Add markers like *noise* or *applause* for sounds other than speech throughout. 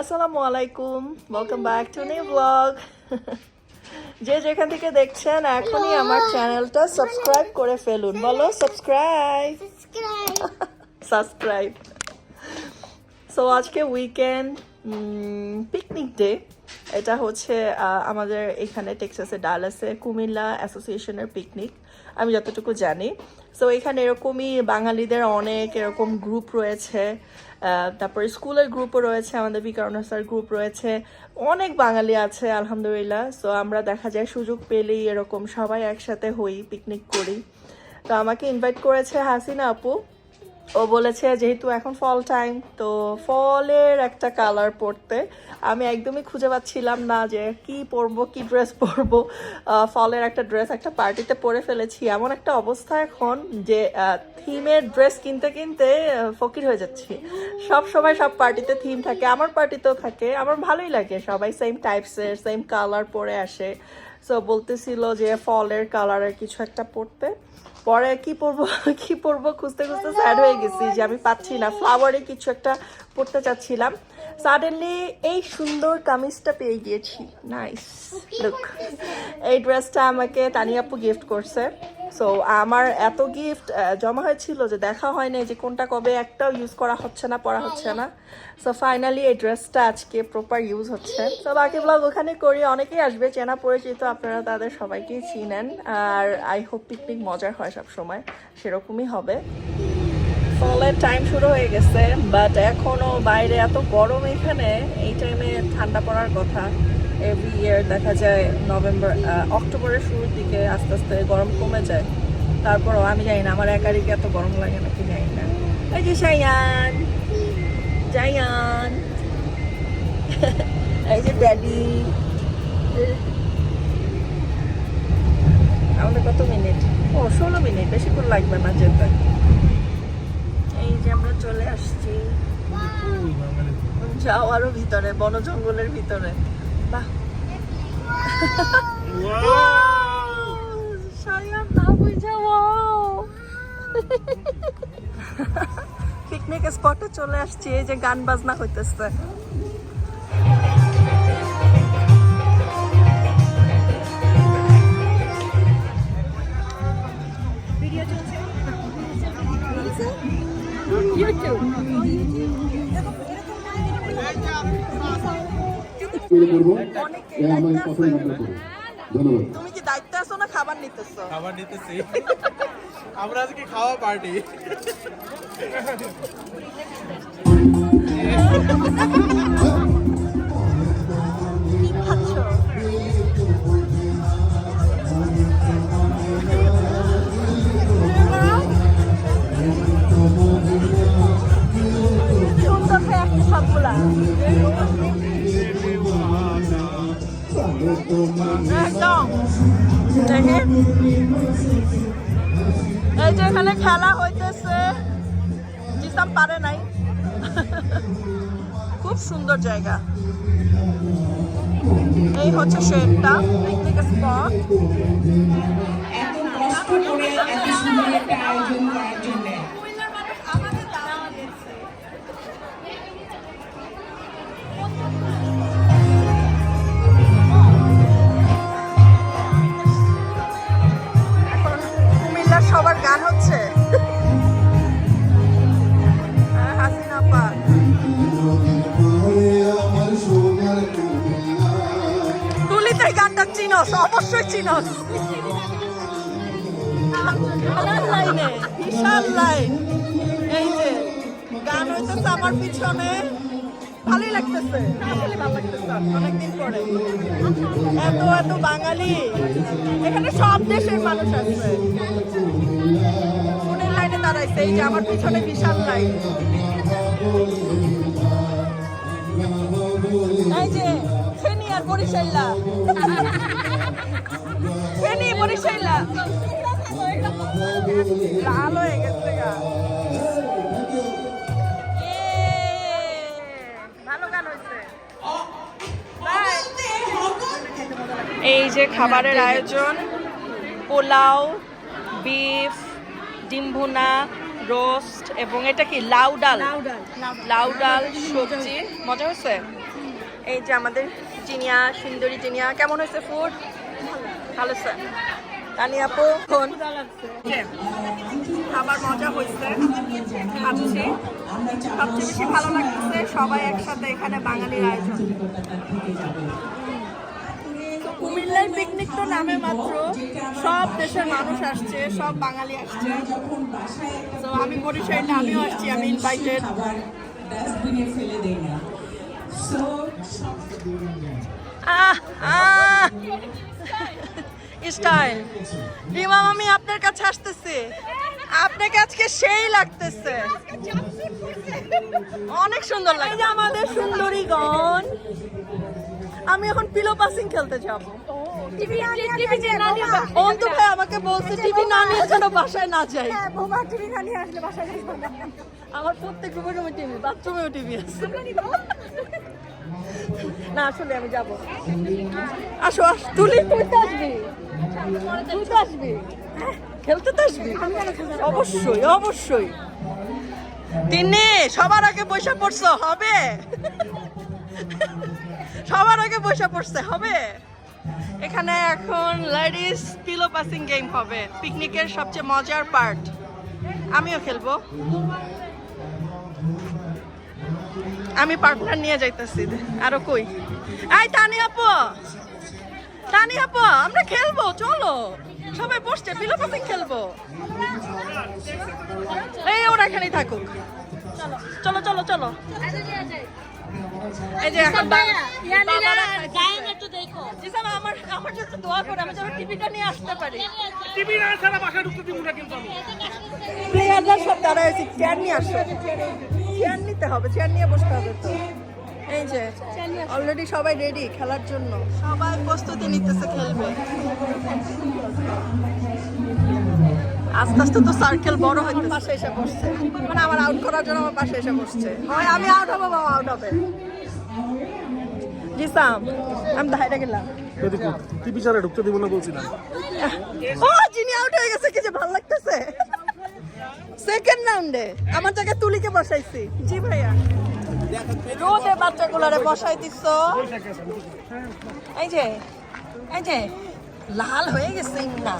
আসসালামু welcome back to new blog যে যেখান থেকে দেখছেন, এখনই আমার চ্যানেলটা সাবস্ক্রাইব করে ফেলুন। বলো সাবস্ক্রাইব. সাবস্ক্রাইব সো আজকে উইকেন্ড পিকনিক ডে এটা হচ্ছে আমাদের এখানে টেক্সাসে ডালাসে কুমিল্লা অ্যাসোসিয়েশনের পিকনিক আমি যতটুকু জানি। সো এখানে এরকমই বাঙালিদের অনেক এরকম গ্রুপ রয়েছে। তারপরে স্কুলের গ্রুপও রয়েছে, আমাদের বিকার গ্রুপ রয়েছে। অনেক বাঙালি আছে, আলহামদুলিল্লাহ। সো আমরা দেখা যায় সুযোগ পেলেই এরকম সবাই একসাথে হই পিকনিক করি। তো আমাকে ইনভাইট করেছে হাসিনা আপু। ও বলেছে, যেহেতু এখন ফল টাইম তো ফলের একটা কালার পরতে। আমি একদমই খুঁজে পাচ্ছিলাম না যে কি পরবো, কি ড্রেস পরবো। ফলের একটা ড্রেস একটা পার্টিতে পরে ফেলেছি। এমন একটা অবস্থা এখন যে থিমের ড্রেস কিনতে কিনতে ফকির হয়ে যাচ্ছি। সব সময় সব পার্টিতে থিম থাকে, আমার পার্টিতেও থাকে, আমার ভালোই লাগে। সবাই সেম টাইপসের সেম কালার পরে আসে। সো বলতেছিল যে ফলের কালারের কিছু একটা পরতে। পরে কি পরবো *laughs* কি পরবো খুঁজতে খুঁজতে স্যাড হয়ে গেছি যে আমি পাচ্ছি না। ফ্লাওয়ারে কিছু একটা পরতে চাচ্ছিলাম। সাডেনলি এই সুন্দর কামিজটা পেয়ে গিয়েছি। নাইস লুক এই ড্রেসটা আমাকে তানিয়াপু গিফট করছে। সো আমার এত গিফট জমা হয়েছিল যে দেখা হয় না যে কোনটা কবে একটাও ইউজ করা হচ্ছে না পরা হচ্ছে না। সো ফাইনালি এই ড্রেসটা আজকে প্রপার ইউজ হচ্ছে। তো বাকি ব্লগ ওখানে করি, অনেকেই আসবে, চেনা পরিচিত আপনারা তাদের সবাইকেই চিনেন। আর আই হোপ পিকনিক মজার হয় সব সময়, সেরকমই হবে। ফলের টাইম শুরু হয়ে গেছে বাট এখনও বাইরে এত গরম এখানে, এই টাইমে ঠান্ডা পড়ার কথা। এভরি ইয়ার দেখা যায় নভেম্বর অক্টোবরের শুরুর দিকে আস্তে আস্তে গরম কমে যায়। তারপরও আমি জানি না, আমার একারই এত গরম লাগে নাকি জানি না। এই যে সাইয়ান জায়ান। *laughs* এই যে ড্যাডি। আমাদের কত মিনিট? ও, ষোলো মিনিট বেশিক্ষণ লাগবে না যেতে। এই যে আমরা চলে আসছি। যাওয়ারও ভিতরে বন জঙ্গলের ভিতরে। বাহ। সায়ান না বুঝা পিকনিক স্পটে চলে আসছি এই যে গান বাজনা হইতেছে। করব। মনে ধন্যবাদ। তুমি কি দায়িত্ব আছো না খাবার নিতেছো খাবার নিতেছি। আমরা আজকে খাওয়া পার্টি। কি *laughs* খেলা হইতেছে। জিসাম পারে নাই। খুব সুন্দর জায়গা। এই হচ্ছে শেডটা পিকনিক স্পট এত কষ্ট করে এত সুন্দর একটা আয়োজন গান হচ্ছে? হাসিনা আপা। তুলিতে গানটা চিনস, অবশ্যই চিনস। লাইনে, বিশাল লাইন। এই যে, গান হইতেছে আমার পিছনে। ভালোই লাগতেছে। এত এত বাঙালি। এখানে সব দেশের মানুষ আছে। দাঁড়াইছে এই যে আমার পিছনে বিশাল হয়েছে। এই যে খাবারের আয়োজন পোলাও বিফ ডিম ভুনা রোস্ট এবং এটা কি লাউ ডাল? লাউ ডাল। সবজি। মজা হয়েছে? এই যে আমাদের চিনিয়া সুন্দরী জিনিয়া কেমন হয়েছে ফুড ভালো স্যার তানি আপু ফোন খাবার মজা হয়েছে। খাচ্ছি। সবচেয়ে বেশি ভালো লাগতেছে সবাই একসাথে এখানে বাঙালির আয়োজন। কুমিল্লার পিকনিক তো নামে মাত্র। সব দেশের মানুষ আসছে, সব বাঙালি আসছে। তো আমি বরিশালে আমিও আসছি, আমি ইনভাইটেড স্টাইল। রিমা মামি আপনার কাছে আসতেছে। আপনাকে আজকে সেই লাগতেছে। অনেক সুন্দর লাগে আমাদের সুন্দরীগণ। আমি এখন পিলো পাসিং খেলতে যাব। অন্তু ভাই আমাকে বলছে টিভি না নিয়ে যেন বাসায় না যাই। আমার প্রত্যেক রুমে টিভি বাথরুমেও টিভি আছে। না আসলে আমি যাব। আসো আস তুলি তুই তো আসবি। তুই তো আসবি। খেলতে তো আসবি? অবশ্যই অবশ্যই। তিনি সবার আগে পয়সা পড়ছো হবে? সবার আগে বসে পড়ছে, হবে? এখানে এখন লেডিস পিলো পাসিং গেম হবে পিকনিকের সবচেয়ে মজার পার্ট আমিও খেলব। আমি পার্টনার নিয়ে যাইতেছি, আরও কই? এই টানি আপু! টানি আপু, আমরা খেলব, চলো। সবাই বসছে পিলো পাসিং খেলব। এই ওরা এখানেই থাকুক। চলো চলো চলো চলো। এই যে এখন আমার আমার জন্য দোয়া করে আমি যেন টিভিটা নিয়ে আসতে পারি। টিভি না ছাড়া বাসায় ঢুকতে দিব না কিন্তু আমি। প্লেয়াররা সব দাঁড়ায় চেয়ার নিয়ে আসো। চেয়ার নিতে হবে চেয়ার নিয়ে বসতে হবে তো। এই যে অলরেডি সবাই রেডি খেলার জন্য। সবাই প্রস্তুতি নিতেছে খেলবে। আস্তে আস্তে তো সার্কেল বড় হইতে পাশে এসে বসছে। মানে আমার আউট করার জন্য আমার পাশে এসে বসছে। হয় আমি আউট হব বাবা আউট হবে। জিসাম আমি ধাইরে গেলাম টিভি ছাড়া ঢুকতে দিব না বলছিলাম। ও যিনি আউট হয়ে গেছে কি যে ভালো লাগতেছে। সেকেন্ড রাউন্ডে আমার জায়গায় তুলিকে বসাইছি। জি ভাইয়া। রোদে বাচ্চাগুলারে বসাই দিছ। এই যে এই যে লাল হয়ে গেছে না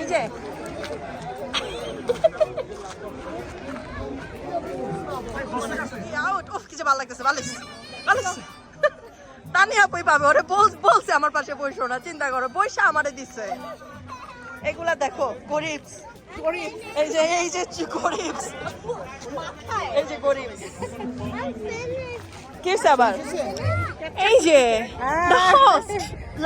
এই যে। আউট কি ওরে বল- বলছে আমার পাশে বইসো চিন্তা করো, বইসা আমারে দিচ্ছে এগুলা দেখো গরিব গরিব এই যে এই যে গরিব এই যে গরিব কিস আবার? এই যে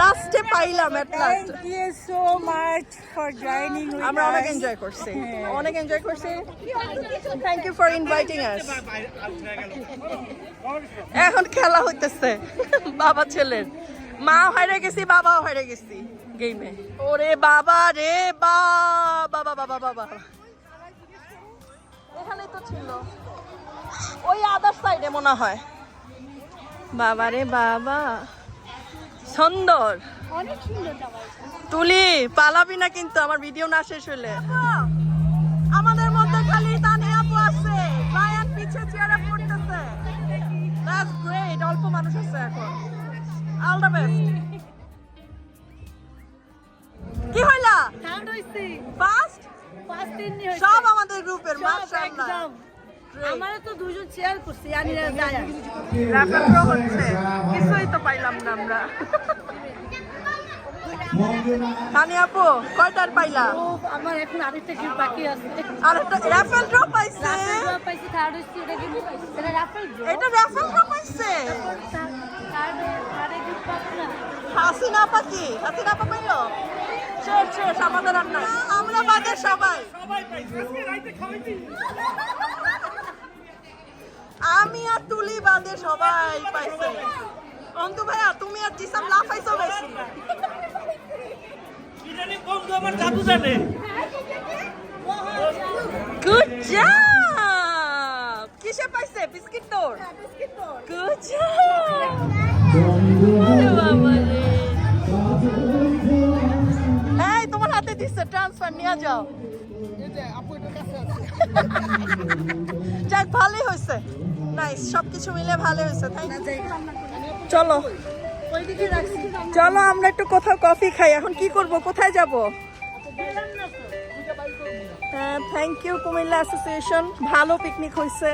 লাস্টে পাইলাম at last Thank you so much for joining with আমরা অনেক এনজয় করছি *laughs* অনেক এনজয় করছি। Thank you for inviting us এখন খেলা হইতেছে বাবা ছেলের। মা হারিয়ে গেছি বাবাও হারিয়ে গেছি গেমে ওরে বাবা রে বাবা বাবা বাবা বাবা এখানেই তো ছিল। ওই আদার সাইডে মনে হয়। বাবা রে বাবা। সুন্দর। তুলি পালাবি না কিন্তু আমার ভিডিও না শেষ হলে। আমাদের মধ্যে খালি তানি আপু আছে লায়ন পিছে চেয়ারে পড়তেছে। দ্যাটস গ্রেট অল্প মানুষ আছে এখন। অল দ্য বেস্ট কি হইলা। ফার্স্ট। সব আমাদের গ্রুপের মাশাআল্লাহ। আমারও তো দুজন শেয়ার করছি আনিরা যায়। র্যাপারও হচ্ছে কিছুই তো পাইলাম না আমরা। তানি আপু কয়টার পাইলা? ও আমার এখন আরেকটা কি বাকি আছে। আর একটা র্যাফেল ড্র পাইছে রাফেল ড্র থার্ড হইছি এটা কি এটা রাফেল ড্র এটা র্যাফেল ড্র পাইছে। থার্ড থার্ডে কি পাচ্ছি হাসিনা পাকি হাসিনা পা পাইলো? শেষ শেষ আমাদের আর নাই। আমরা বাদে সবাই। আমি আর তুলি বাদে সবাই পাইছে। অন্তু ভাইয়া তুমি আর জিসাম লাফাইছো বেশি। বন্ধু আমার জাদু জানে। গুড জব কিসে পাইছে? বিস্কিট তোর? গুড জব এই তোমার হাতে দিচ্ছে ট্রান্সফার নিয়ে যাও। যাক ভালোই হয়েছে নাইস সবকিছু মিলে ভালো হয়েছে থ্যাংক ইউ চলো। চলো আমরা একটু কোথাও কফি খাই। এখন কি করব? কোথায় যাব? থ্যাংক ইউ কুমিল্লা অ্যাসোসিয়েশন ভালো পিকনিক হয়েছে।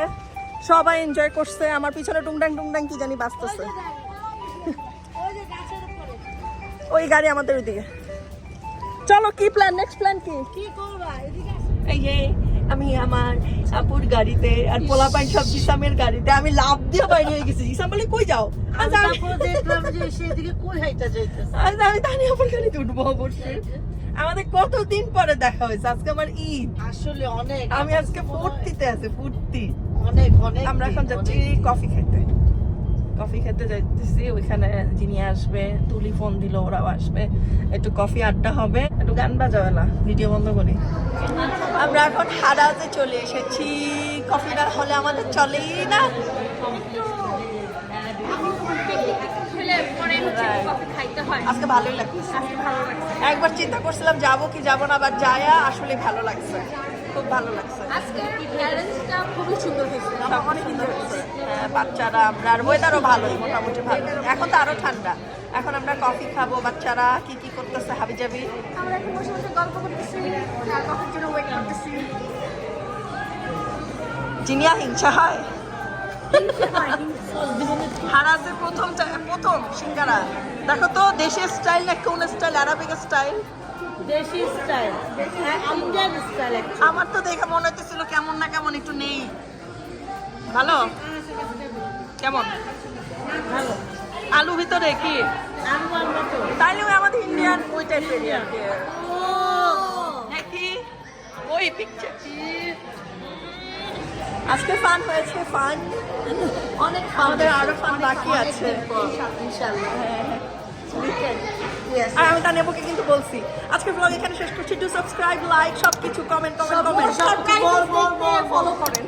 সবাই এনজয় করছে। আমার পিছনে টুংটাং টুংটাং কি জানি বাঁচতেছে ওই গাড়ি আমাদের ওইদিকে। চলো কি প্ল্যান নেক্সট প্ল্যান কি? কি করবা? এদিকে এই যে আমি আমার আপুর গাড়িতে আর পোলাপাইন সব জিসামের গাড়িতে আমি লাভ দিয়ে বাইরে হয়ে গেছি। জিসাম বলে কই যাও? আমি যাইতেছে? আজ আমি তানি আপুর গাড়িতে উঠবো অবশ্যই। আমাদের কতদিন পরে দেখা হয়েছে? আজকে আমার ঈদ। আসলে অনেক আমি আজকে ফুর্তিতে আছি ফুর্তি। অনেক অনেক আমরা এখন যাচ্ছি কফি খেতে। কফি খেতে যাইতেছি ওইখানে যিনি আসবে তুলি ফোন দিল ওরাও আসবে। একটু কফি আড্ডা হবে। একটু গান বাজাবে না ভিডিও বন্ধ করি। আমরা এখন হারাতে চলে এসেছি। কফি না হলে আমাদের চলেই না। আজকে ভালোই লাগছে একবার চিন্তা করছিলাম যাব কি যাব না আবার যায়া আসলে ভালো লাগছে। খুব ভালো লাগছে। খুবই সুন্দর হয়েছে সব অনেক enjoy করছে। হ্যাঁ, বাচ্চারা আমরা আর ওয়েদারও ভালোই মোটামুটি ভালো এখন তো আরও ঠান্ডা। এখন আমরা কফি খাব বাচ্চারা কি কি করতেছে হাবি যাবি আমরা এখন বসে বসে গল্প করতেছি আর কফির জন্য ওয়েট করতেছি। জিনিয়া হিংসা হয়? হারাজের প্রথম প্রথম সিঙ্গারা। দেখো তো দেশের স্টাইল না কোন স্টাইল আরবিক স্টাইল দেশি স্টাইল ইন্ডিয়ান স্টাইল আমার তো দেখে মনে হইতেছিল কেমন না কেমন একটু নেই। ভালো? কেমন? ভালো। আলু ভিতরে কি? আনব আমরা তো তাইলে ওই আমাদের ইন্ডিয়ান ওই টাইপের ওই পিকচার আজকে ফান হয়েছে ফান অনেক আমাদের আরও ফান বাকি আছে। ইনশাআল্লাহ। আর আমি তার নেবুকে কিন্তু বলছি আজকে ব্লগ এখানে শেষ করছি। টু সাবস্ক্রাইব লাইক সবকিছু কমেন্ট কমেন্ট কমেন্ট ফলো করেন।